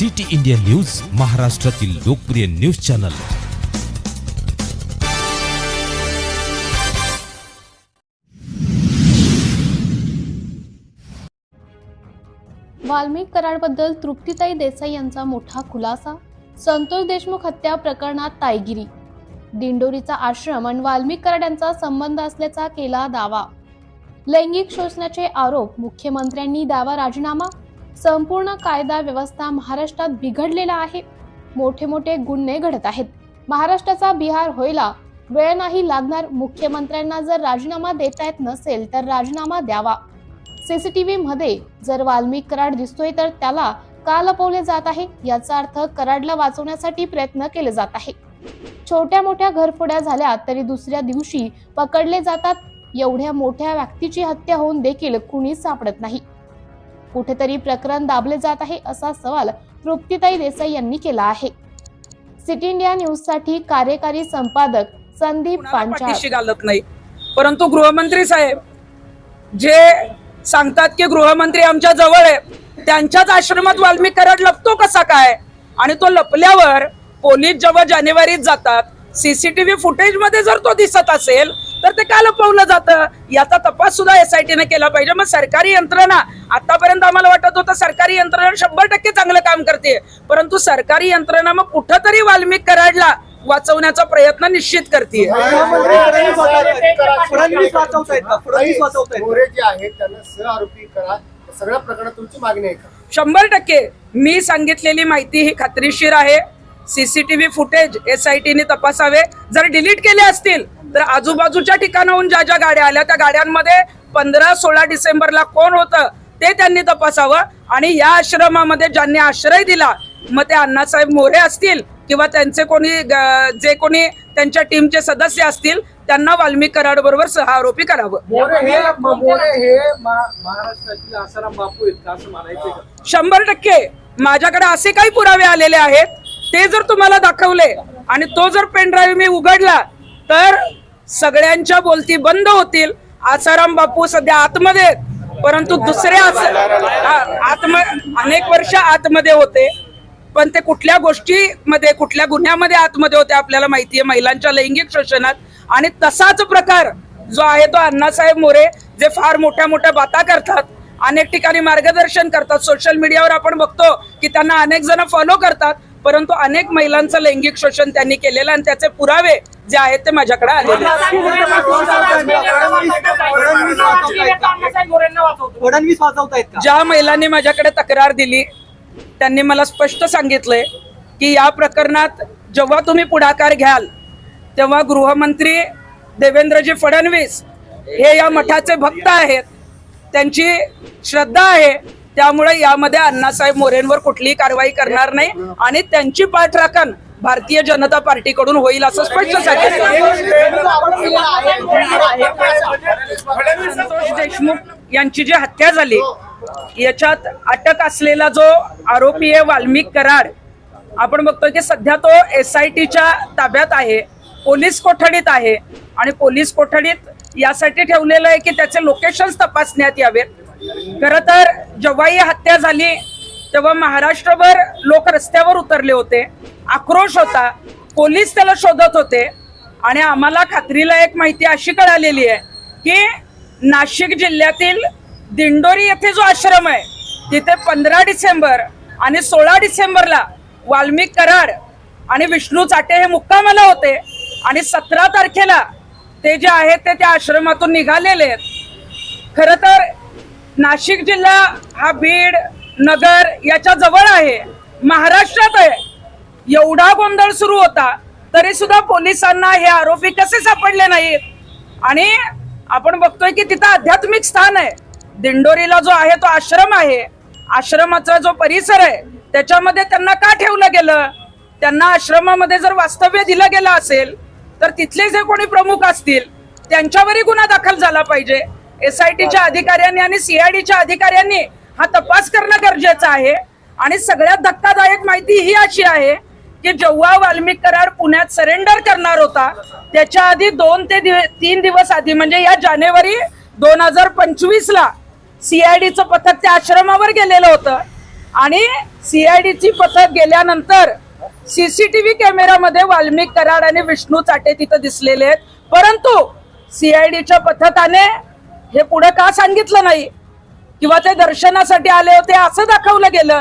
City India news महाराष्ट्रातील लोकप्रिय news channel. Valmik कराडबद्दल तृप्तीताई देसाई यांचा मोठा खुलासा संतोष देशमुख हत्या प्रकरणात तायगिरी. दिंडोरीचा आश्रम आणि वाल्मिक कराड यांचा संबंध असल्याचा केला दावा. लैंगिक शोषणाचे आरोप मुख्यमंत्र्यांनी द्यावा राजीनामा संपूर्ण कायदा व्यवस्था महाराष्ट्रात बिघडलेला आहे. मोठे मोठे गुन्हे घडत आहेत. महाराष्ट्राचा बिहार होईला वेळ नाही लागणार. मुख्यमंत्र्यांना जर राजीनामा देता येत नसेल तर राजीनामा द्यावा. सीसीटीव्ही मध्ये जर वाल्मिक कराड दिसतोय तर त्याला का लपवले जात आहे? याचा अर्थ कराडला वाचवण्यासाठी प्रयत्न केले जात आहे. छोट्या मोठ्या घरफोड्या झाल्या तरी दुसऱ्या दिवशी पकडले जातात. एवढ्या मोठ्या व्यक्तीची हत्या होऊन देखील कुणीच सापडत नाही. कुठेतरी प्रकरण दाबले जात आहे असा सवाल तृप्तीताई देसाई यांनी केला आहे. सिटी इंडिया न्यूजसाठी कार्यकारी संपादक संदीप पाठीशी घालत नाही. परंतु गृहमंत्री साहेब जे सांगतात की गृहमंत्री आमच्या जवळ आहे त्यांच्याच आश्रमात वाल्मिक कराड लपतो कसा काय? आणि तो लपल्यावर पोलीस जेव्हा जानेवारीत जातात सीसीटीव्ही फुटेजमध्ये जर तो दिसत असेल तर ते का लपवलं जातं. याचा तपास सुद्धा एसआयटी ने केला पाहिजे. मग सरकारी यंत्रणा आतापर्यंत आम्हाला वाटत होतं सरकारी यंत्रणा शंभर टक्के चांगलं काम करते. परंतु सरकारी यंत्रणा मग कुठंतरी वाल्मिक कराडला वाचवण्याचा प्रयत्न निश्चित करते. फडणवीस वाचवतायत का? फडणवीस वाचवतायत मोरे जे आहेत त्यांना सह आरोपी करा. या सगळ्या प्रकरणात तुमची मागणी आहे का? शंभर टक्के. मी सांगितलेली माहिती ही खात्रीशीर आहे. सीसीटीव्ही फुटेज एस आय टीने तपासावे. जर डिलीट केले असतील तर आजूबाजूच्या ठिकाणाहून ज्या ज्या गाड्या आल्या त्या गाड्यांमध्ये पंधरा सोळा डिसेंबरला कोण होतं ते त्यांनी तपासावं. आणि या आश्रमामध्ये ज्यांनी आश्रय दिला मग ते अण्णासाहेब मोरे असतील किंवा त्यांचे कोणी जे कोणी त्यांच्या टीमचे सदस्य असतील त्यांना वाल्मिक कराड बरोबर सह आरोपी करावं. शंभर टक्के. माझ्याकडे असे काही पुरावे आलेले आहेत ते जर तुम्हाला दाखवले आणि तो जर पेन ड्राईव्ह मी उघडला तर सगळ्यांच्या बोलती बंद होतील. आसाराम बापू सध्या आतमध्ये आहेत. परंतु दुसरे आस- आत्म अनेक वर्ष आतमध्ये होते. पण ते कुठल्या गोष्टीमध्ये कुठल्या गुन्ह्यामध्ये आतमध्ये होते आपल्याला माहिती आहे. महिलांच्या लैंगिक शोषणात. आणि तसाच प्रकार जो आहे तो अण्णासाहेब मोरे जे फार मोठ्या मोठ्या बाता करतात अनेक ठिकाणी मार्गदर्शन करतात. सोशल मीडियावर आपण बघतो की त्यांना अनेक जण फॉलो करतात. परंतु अनेक महिलांचं लैंगिक शोषण त्यांनी केलेलं आणि त्याचे पुरावे जे आहेत ते माझ्याकडे आलेले का ज्या महिलांनी माझ्याकडे तक्रार दिली त्यांनी मला स्पष्ट सांगितलंय की या प्रकरणात जेव्हा तुम्ही पुढाकार घ्याल तेव्हा गृहमंत्री देवेंद्रजी फडणवीस हे या मठाचे भक्त आहेत त्यांची श्रद्धा आहे त्यामुळे यामध्ये अण्णासाहेब मोरेंवर कुठलीही कारवाई करणार नाही आणि त्यांची पाठराखण भारतीय जनता पार्टीकडून होईल असं स्पष्ट सांगितलं देशमुख यांची जी हत्या झाली याच्यात अटक असलेला जो आरोपी आहे वाल्मिक कराड आपण बघतोय की सध्या तो एस आय टीच्या ताब्यात आहे पोलीस कोठडीत आहे आणि पोलीस कोठडीत यासाठी ठेवलेलं आहे की त्याचे लोकेशन तपासण्यात यावेत. खर तर जेव्हा ही हत्या झाली तेव्हा महाराष्ट्रभर लोक रस्त्यावर उतरले होते. आक्रोश होता. पोलीस त्याला शोधत होते. आणि आम्हाला खात्रीला एक माहिती अशी कळालेली आहे की नाशिक जिल्ह्यातील दिंडोरी येथे जो आश्रम आहे तिथे पंधरा डिसेंबर आणि सोळा डिसेंबरला वाल्मिक कराड आणि विष्णू चाटे हे मुक्कामाला होते. आणि सतरा तारखेला ते जे आहेत ते त्या आश्रमातून निघालेले आहेत. खरं तर नाशिक जिल्हा हा बीड नगर याच्या जवळ आहे. महाराष्ट्रात आहे. एवढा गोंधळ सुरू होता तरी सुद्धा पोलिसांना हे आरोपी कसे सापडले नाहीत? आणि आपण बघतोय की तिथं आध्यात्मिक स्थान आहे. दिंडोरीला जो आहे तो आश्रम आहे. आश्रमाचा जो परिसर आहे त्याच्यामध्ये त्यांना का ठेवलं गेलं? त्यांना आश्रमामध्ये जर वास्तव्य दिलं गेलं असेल तर तिथले जे कोणी प्रमुख असतील त्यांच्यावरही गुन्हा दाखल झाला पाहिजे. एस आय टीच्या अधिकाऱ्यांनी आणि सीआयडीच्या अधिकाऱ्यांनी हा तपास करणं गरजेचं आहे. आणि सगळ्यात धक्कादायक माहिती ही अशी आहे की जेव्हा वाल्मिक करार पुण्यात सरेंडर करणार होता त्याच्या आधी दोन ते दिव- तीन दिवस आधी म्हणजे या जानेवारी दोन हजार पंचवीस ला सीआयडीचं पथक त्या आश्रमावर गेलेलं होतं. आणि सीआयडीची पथक गेल्यानंतर सीसीटीव्ही कॅमेरामध्ये वाल्मिक कराड आणि विष्णू चाटे तिथं दिसलेले आहेत. परंतु सीआयडीच्या पथकाने हे पुढे का सांगितलं नाही? किंवा ते दर्शनासाठी आले होते असं दाखवलं गेलं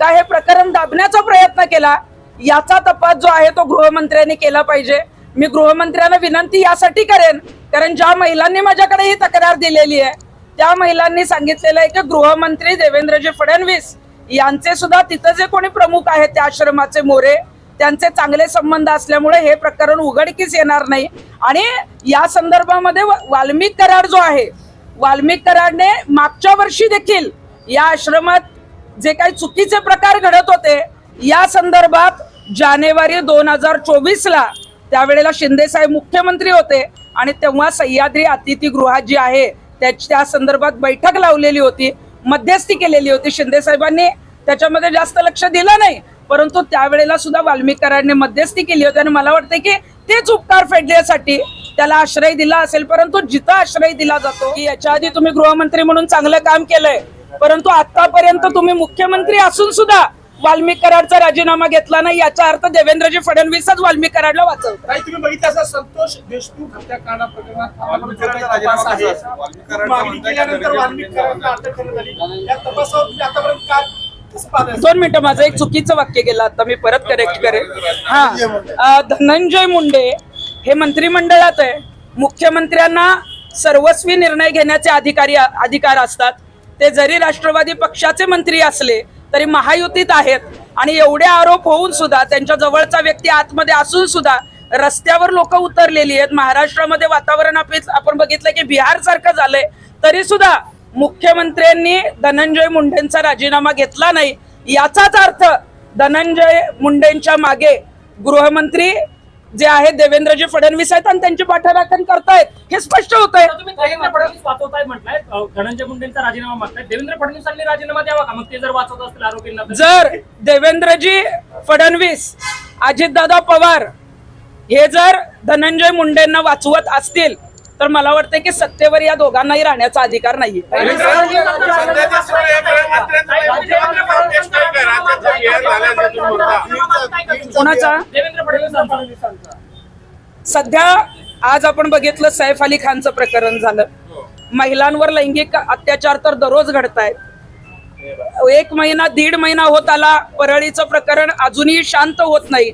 का हे प्रकरण दाबण्याचा प्रयत्न केला? याचा तपास जो आहे तो गृहमंत्र्यांनी केला पाहिजे. मी गृहमंत्र्यांना विनंती यासाठी करेन कारण ज्या महिलांनी माझ्याकडे ही तक्रार दिलेली आहे त्या महिलांनी सांगितलेलं आहे की गृहमंत्री देवेंद्रजी फडणवीस यांचे सुद्धा तिथं जे कोणी प्रमुख आहेत त्या आश्रमाचे मोरे त्यांचे चांगले संबंध असल्यामुळे हे प्रकरण उघडकीस येणार नाही. आणि या संदर्भामध्ये वाल्मिक करार जो आहे वाल्मिकराने मागच्या वर्षी देखील या आश्रमात जे काही चुकीचे प्रकार घडत होते या संदर्भात जानेवारी दोन हजार चोवीसला त्यावेळेला शिंदेसाहेब मुख्यमंत्री होते आणि तेव्हा सह्याद्री अतिथीगृहात जी आहे त्या संदर्भात बैठक लावलेली होती मध्यस्थी केलेली होती. शिंदेसाहेबांनी त्याच्यामध्ये जास्त लक्ष दिलं नाही परंतु त्यावेळेला सुद्धा वाल्मिकरांनी मध्यस्थी केली होती. आणि मला वाटतं की तेच उपकार फेडण्यासाठी त्याला आश्रय दिला असेल परंतु जिथं आश्रय दिला जातो की याच्या आधी तुम्ही गृहमंत्री म्हणून चांगलं काम केलंय परंतु आतापर्यंत तुम्ही मुख्यमंत्री असून सुद्धा वाल्मिक कराडचा राजीनामा घेतला नाही याचा अर्थ देवेंद्रजी फडणवीसच वाल्मिक कराडला असं संतोष देशमुख दोन मिनिटं माझं एक चुकीचं वाक्य गेलं आता मी परत करेक्ट करेन हा. धनंजय मुंडे हे मंत्रिमंडळात आहे. मुख्यमंत्र्यांना सर्वस्वी निर्णय घेण्याचे अधिकारी अधिकार असतात. ते जरी राष्ट्रवादी पक्षाचे मंत्री असले तरी महायुतीत आहेत. आणि एवढे आरोप होऊन सुद्धा त्यांच्या जवळचा व्यक्ती आतमध्ये असून सुद्धा रस्त्यावर लोक उतरलेली आहेत. महाराष्ट्रामध्ये वातावरण आपण बघितलं की बिहार सारखं झालंय. तरी सुद्धा मुख्यमंत्र्यांनी धनंजय मुंडेंचा राजीनामा घेतला नाही याचाच अर्थ धनंजय मुंडेंच्या मागे गृहमंत्री जे आहेत देवेंद्रजी फडणवीस आहेत आणि त्यांची पाठराखण करतायत हे स्पष्ट होत आहे तुम्ही देवेंद्र फडणवीस वाचवताय म्हटलंय अं, धनंजय मुंडेंचा राजीनामा मागताय देवेंद्र फडणवीसांनी राजीनामा द्यावा का मग ते जर वाचवत असतील आरोपींना तर? जर देवेंद्रजी फडणवीस अजितदादा पवार हे जर धनंजय मुंडेंना वाचवत असतील तर मला वाटतं की सत्तेवर या दोघांनाही राहण्याचा अधिकार नाहीये. कोणाचा? देवेंद्र फडणवीसांचा. सध्या आज आपण बघितलं सैफ अली खानचं प्रकरण झालं. महिलांवर लैंगिक अत्याचार तर दररोज घडत आहेत एक महिना दीड महिना होत आला परळीचं प्रकरण अजूनही शांत होत नाही.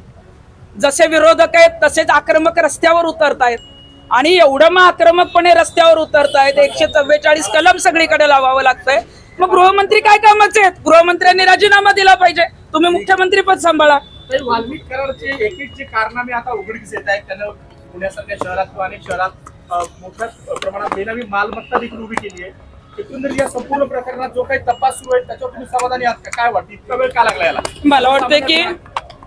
जसे विरोधक आहेत तसेच आक्रमक रस्त्यावर उतरतायत. आणि एवढं मग आक्रमकपणे रस्त्यावर उतरतायत. एकशे चव्वेचाळीस कलम सगळीकडे लावावं लागतंय. मग गृहमंत्री काय कामाचे आहेत? गृहमंत्र्यांनी राजीनामा दिला पाहिजे. तुम्ही मुख्यमंत्री पद सांभाळा वाल्मिक एक एक जे कारनामे आता उघडकीस येत आहेत. त्यानं पुण्यासारख्या शहरात किंवा अनेक शहरात मोठ्या प्रमाणात बेनामी मालमत्ता देखील उभी केली आहे. एकंदरीत या संपूर्ण प्रकरणात जो काही तपास सुरू आहे त्याच्यावर तुम्ही समाधानी आहात का? काय वाटतं? इतका वेळ का लागला याला? मला वाटतं की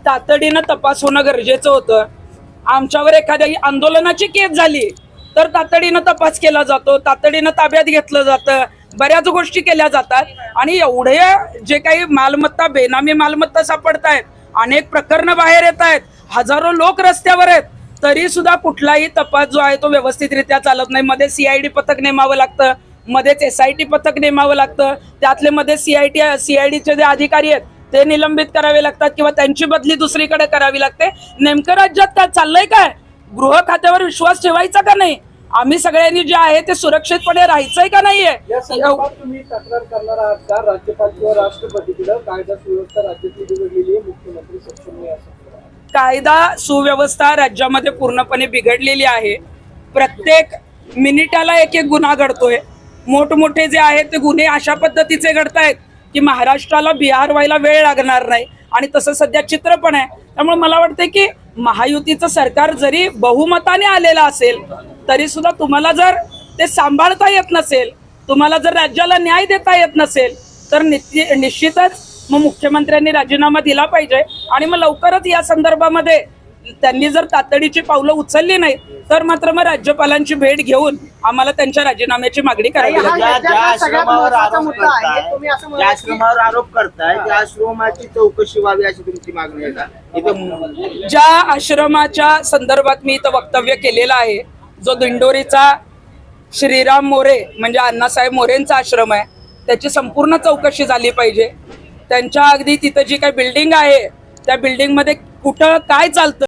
तातडीनं तपास होणं गरजेचं होतं. आमच्यावर एखाद्या आंदोलनाची केस झाली तर तातडीनं तपास केला जातो तातडीनं ताब्यात घेतलं जातं बऱ्याच गोष्टी केल्या जातात. आणि एवढे जे काही मालमत्ता बेनामी मालमत्ता सापडत आहेत अनेक प्रकरणं बाहेर येत आहेत हजारो लोक रस्त्यावर आहेत तरी सुद्धा कुठलाही तपास जो आहे तो व्यवस्थितरित्या चालत नाही. मध्ये सीआयडी पथक नेमावं लागतं मध्येच एस आय टी पथक नेमावं लागतं त्यातले मध्ये सीआयटी सीआयडीचे जे अधिकारी आहेत ते निलंबित करावे लागतात किंवा त्यांची बदली दुसरीकडे करावी लागते. नेमकं राज्यात काय चाललंय काय? गृह खात्यावर विश्वास ठेवायचा का नाही? आम्ही सगळ्यांनी जे आहे ते सुरक्षितपणे राहायचंय का नाहीये? तुम्ही तक्रार करणार आहात का? राज्यपाल किंवा राष्ट्रपतीकडे कायदा सुव्यवस्था राज्यातली बिघडलेली आहे मुख्यमंत्री सक्षम कायदा सुव्यवस्था राज्यामध्ये पूर्णपणे बिघडलेली आहे. प्रत्येक मिनिटाला एक एक गुन्हा घडतोय. मोठमोठे जे आहेत ते गुन्हे अशा पद्धतीचे घडतायत. की महाराष्ट्राला बिहार व्हायला वेळ लागणार नाही. आणि तसं सध्या चित्र पण आहे. त्यामुळे मला वाटतं की महायुतीचं सरकार जरी बहुमताने आलेलं असेल तरी सुद्धा तुम्हाला जर ते सांभाळता येत नसेल तुम्हाला जर राज्याला न्याय देता येत नसेल तर निश्चितच मग मुख्यमंत्र्यांनी राजीनामा दिला पाहिजे. आणि मग लवकरच या संदर्भामध्ये त्यांनी जर तातडीची पावलं उचलली नाही तर मात्र मग राज्यपालांची भेट घेऊन आम्हाला त्यांच्या राजीनाम्याची मागणी करावी लागेल. ज्या ज्या आश्रमावर आरोप करताय ज्या आश्रमावर आरोप करताय त्या आश्रमाची चौकशी व्हावी अशी तुमची मागणी आहे का? इथं ज्या आश्रमाच्या संदर्भात मी इथं वक्तव्य केलेलं आहे जो दिंडोरीचा श्रीराम मोरे म्हणजे अण्णासाहेब मोरेंचा आश्रम आहे त्याची संपूर्ण चौकशी झाली पाहिजे. त्यांच्या अगदी तिथं जी काही बिल्डिंग आहे त्या बिल्डिंगमध्ये कुठं काय चालतं?